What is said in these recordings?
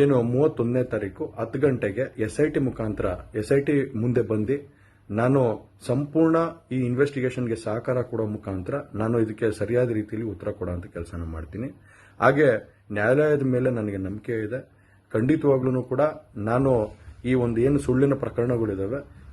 ಏನು ಮೂವತ್ತೊಂದನೇ ತಾರೀಕು ಹತ್ತು ಗಂಟೆಗೆ ಎಸ್ ಐ ಟಿ ಮುಖಾಂತರ ಎಸ್ ಐ ಟಿ ಮುಂದೆ ಬಂದು ನಾನು ಸಂಪೂರ್ಣ ಈ ಇನ್ವೆಸ್ಟಿಗೇಷನ್ಗೆ ಸಹಕಾರ ಕೊಡೋ ಮುಖಾಂತರ ನಾನು ಇದಕ್ಕೆ ಸರಿಯಾದ ರೀತಿಯಲ್ಲಿ ಉತ್ತರ ಕೊಡೋಂಥ ಕೆಲಸನ ಮಾಡ್ತೀನಿ. ಹಾಗೆ ನ್ಯಾಯಾಲಯದ ಮೇಲೆ ನನಗೆ ನಂಬಿಕೆ ಇದೆ. ಖಂಡಿತವಾಗ್ಲೂ ಕೂಡ ನಾನು ಈ ಒಂದು ಏನು ಸುಳ್ಳಿನ ಪ್ರಕರಣಗಳಿದಾವೆ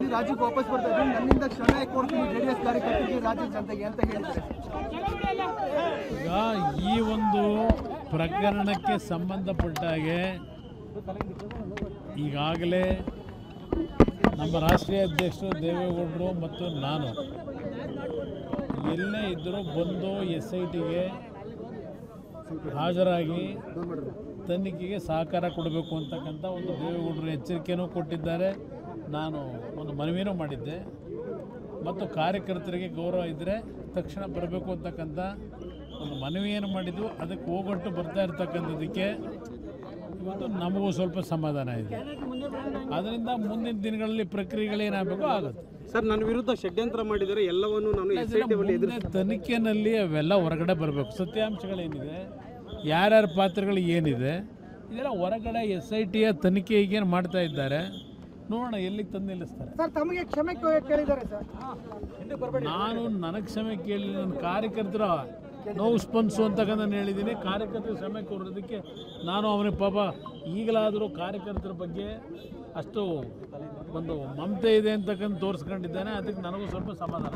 ರಾಜ್ಯಕ್ಕೆ ವಾಪಸ್ ಬರ್ತಾ ಇದ್ದೀನಿ. ನನ್ನಿಂದ ಕ್ಷಮೆ ಕಾರ್ಯಕರ್ತರಿಗೆ ರಾಜ್ಯ ಜನತೆಗೆ ಅಂತ ಈಗ ಈ ಒಂದು ಪ್ರಕರಣಕ್ಕೆ ಸಂಬಂಧಪಟ್ಟ ಹಾಗೆ ಈಗಾಗಲೇ ನಮ್ಮ ರಾಷ್ಟ್ರೀಯ ಅಧ್ಯಕ್ಷರು ದೇವೇಗೌಡರು ಮತ್ತು ನಾನು ಎಲ್ಲೇ ಇದ್ದರೂ ಬಂದು ಎಸ್ ಐ ಟಿಗೆ ಹಾಜರಾಗಿ ತನಿಖೆಗೆ ಸಹಕಾರ ಕೊಡಬೇಕು ಅಂತಕ್ಕಂಥ ಒಂದು ದೇವೇಗೌಡರು ಎಚ್ಚರಿಕೆಯೂ ಕೊಟ್ಟಿದ್ದಾರೆ. ನಾನು ಒಂದು ಮನವಿನೂ ಮಾಡಿದ್ದೆ. ಮತ್ತು ಕಾರ್ಯಕರ್ತರಿಗೆ ಗೌರವ ಇದ್ದರೆ ತಕ್ಷಣ ಬರಬೇಕು ಅಂತಕ್ಕಂಥ ಒಂದು ಮನವಿಯನ್ನು ಮಾಡಿದ್ದು. ಅದಕ್ಕೆ ಹೋಗೊಟ್ಟು ಬರ್ತಾ ಇರ್ತಕ್ಕಂಥದ್ದಕ್ಕೆ ಇವತ್ತು ನಮಗೂ ಸ್ವಲ್ಪ ಸಮಾಧಾನ ಇದೆ. ಅದರಿಂದ ಮುಂದಿನ ದಿನಗಳಲ್ಲಿ ಪ್ರಕ್ರಿಯೆಗಳೇನಾಗಬೇಕು ಆಗುತ್ತೆ. ಸರ್ ನನ್ನ ವಿರುದ್ಧ ಷಡ್ಯಂತ್ರ ಮಾಡಿದರೆ ಎಲ್ಲವನ್ನು ನಾನು ತನಿಖೆಯಲ್ಲಿ ಅವೆಲ್ಲ ಹೊರಗಡೆ ಬರಬೇಕು. ಸತ್ಯಾಂಶಗಳೇನಿದೆ ಯಾರ್ಯಾರ ಪಾತ್ರಗಳು ಏನಿದೆ ಇದೆಲ್ಲ ಹೊರಗಡೆ ಎಸ್ ಐ ಟಿಯ ತನಿಖೆ ಈಗೇನು ಮಾಡ್ತಾ ಇದ್ದಾರೆ. ನೋಡೋಣ ಎಲ್ಲಿಗೆ ತಂದು ನಿಲ್ಲಿಸ್ತಾರೆ? ಸರ್ ತಮಗೆ ಕ್ಷಮೆ ಕೇಳಿದ್ದಾರೆ ಸರ್. ನಾನು ನನಗೆ ಕ್ಷಮೆ ಕೇಳಿ ನನ್ನ ಕಾರ್ಯಕರ್ತರ ನೋವು ಸ್ಪಂದಿಸು ಅಂತಕ್ಕಂಥ ನಾನು ಹೇಳಿದ್ದೀನಿ. ಕಾರ್ಯಕರ್ತರ ಕ್ಷಮೆ ಕೋರೋದಕ್ಕೆ ನಾನು ಅವನಿಗೆ ಪಾಪ ಈಗಲಾದರೂ ಕಾರ್ಯಕರ್ತರ ಬಗ್ಗೆ ಅಷ್ಟು ಒಂದು ಮಮತೆ ಇದೆ ಅಂತಕ್ಕಂಥ ತೋರಿಸ್ಕೊಂಡಿದ್ದಾನೆ. ಅದಕ್ಕೆ ನನಗೂ ಸ್ವಲ್ಪ ಸಮಾಧಾನ